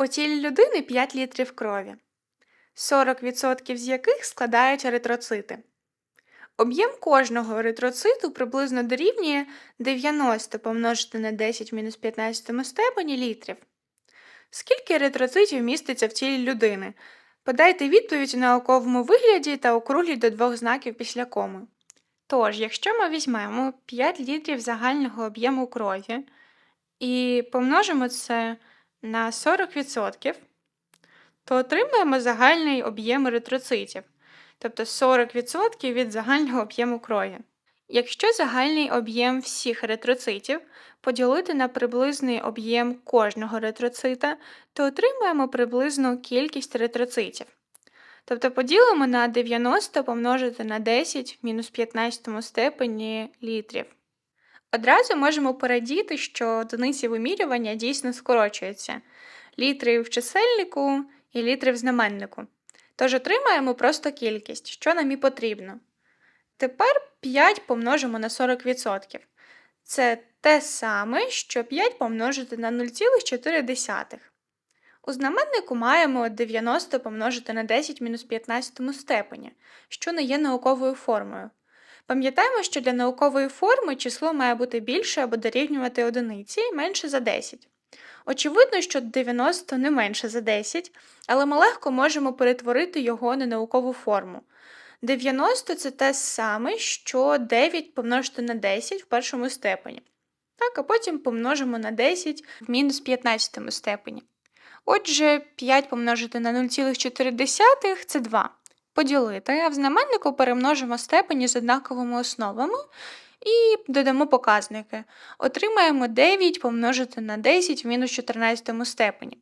У тілі людини 5 літрів крові, 40% з яких складають еритроцити. Об'єм кожного еритроциту приблизно дорівнює 90 помножити на 10 в мінус 15 степені літрів. Скільки еритроцитів міститься в тілі людини? Подайте відповідь у науковому вигляді та округліть до двох знаків після коми. Тож, якщо ми візьмемо 5 літрів загального об'єму крові і помножимо це на 40%, то отримаємо загальний об'єм еритроцитів, тобто 40% від загального об'єму крові. Якщо загальний об'єм всіх еритроцитів поділити на приблизний об'єм кожного еритроцита, то отримаємо приблизну кількість еритроцитів. Тобто поділимо на 90 помножити на 10 в мінус 15 степені літрів. Одразу можемо порадіти, що одиниці вимірювання дійсно скорочуються літри в чисельнику і літри в знаменнику. Тож отримаємо просто кількість, що нам і потрібно. Тепер 5 помножимо на 40%. Це те саме, що 5 помножити на 0,4. У знаменнику маємо 90 помножити на 10 мінус 15 степені, що не є науковою формою. Пам'ятаємо, що для наукової форми число має бути більше або дорівнювати одиниці менше за 10. Очевидно, що 90 не менше за 10, але ми легко можемо перетворити його на наукову форму. 90 це те саме, що 9 помножити на 10 в першому степені. Так, а потім помножимо на 10 в мінус 15 степені. Отже, 5 помножити на 0,4 це 2. Поділити, а в знаменнику перемножимо степені з однаковими основами і додамо показники. Отримаємо 9 помножити на 10 в мінус 14 степені.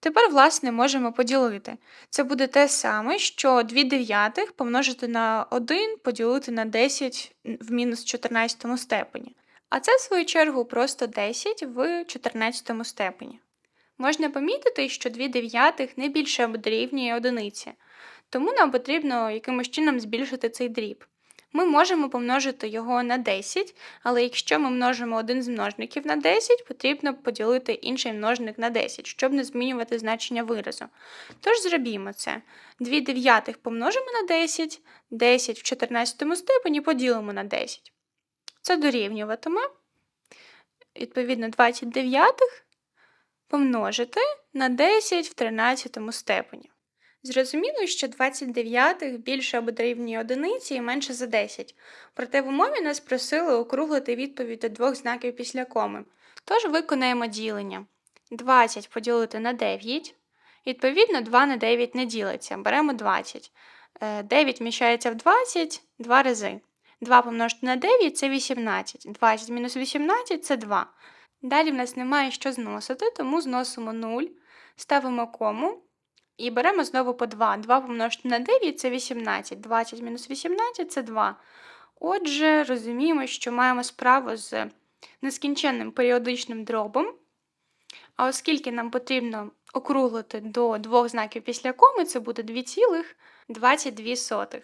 Тепер, власне, можемо поділити. Це буде те саме, що 2 дев'ятих помножити на 1 поділити на 10 в мінус 14 степені. А це, в свою чергу, просто 10 в 14 степені. Можна помітити, що 2 дев'ятих не більше дорівнює одиниці, тому нам потрібно якимось чином збільшити цей дріб. Ми можемо помножити його на 10, але якщо ми множимо один з множників на 10, потрібно поділити інший множник на 10, щоб не змінювати значення виразу. Тож зробімо це. 2 дев'ятих помножимо на 10, 10 в 14 степені поділимо на 10. Це дорівнюватиме. Відповідно, 29 помножити на 10 в 13 степені. Зрозуміло, що 29 більше або дорівнює одиниці і менше за 10. Проте в умові нас просили округлити відповідь до двох знаків після коми. Тож виконаємо ділення. 20 поділити на 9. Відповідно, 2 на 9 не ділиться. Беремо 20. 9 вміщається в 20 два рази. 2 помножити на 9 це 18. 20 мінус 18 це 2. Далі в нас немає що зносити, тому зносимо 0, ставимо кому. І беремо знову по 2. 2 помножити на 9 це 18. 20 мінус 18 це 2. Отже, розуміємо, що маємо справу з нескінченним періодичним дробом. А оскільки нам потрібно округлити до двох знаків після коми, це буде 2,22.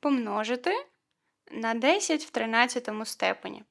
Помножити на 10 в 13 степені.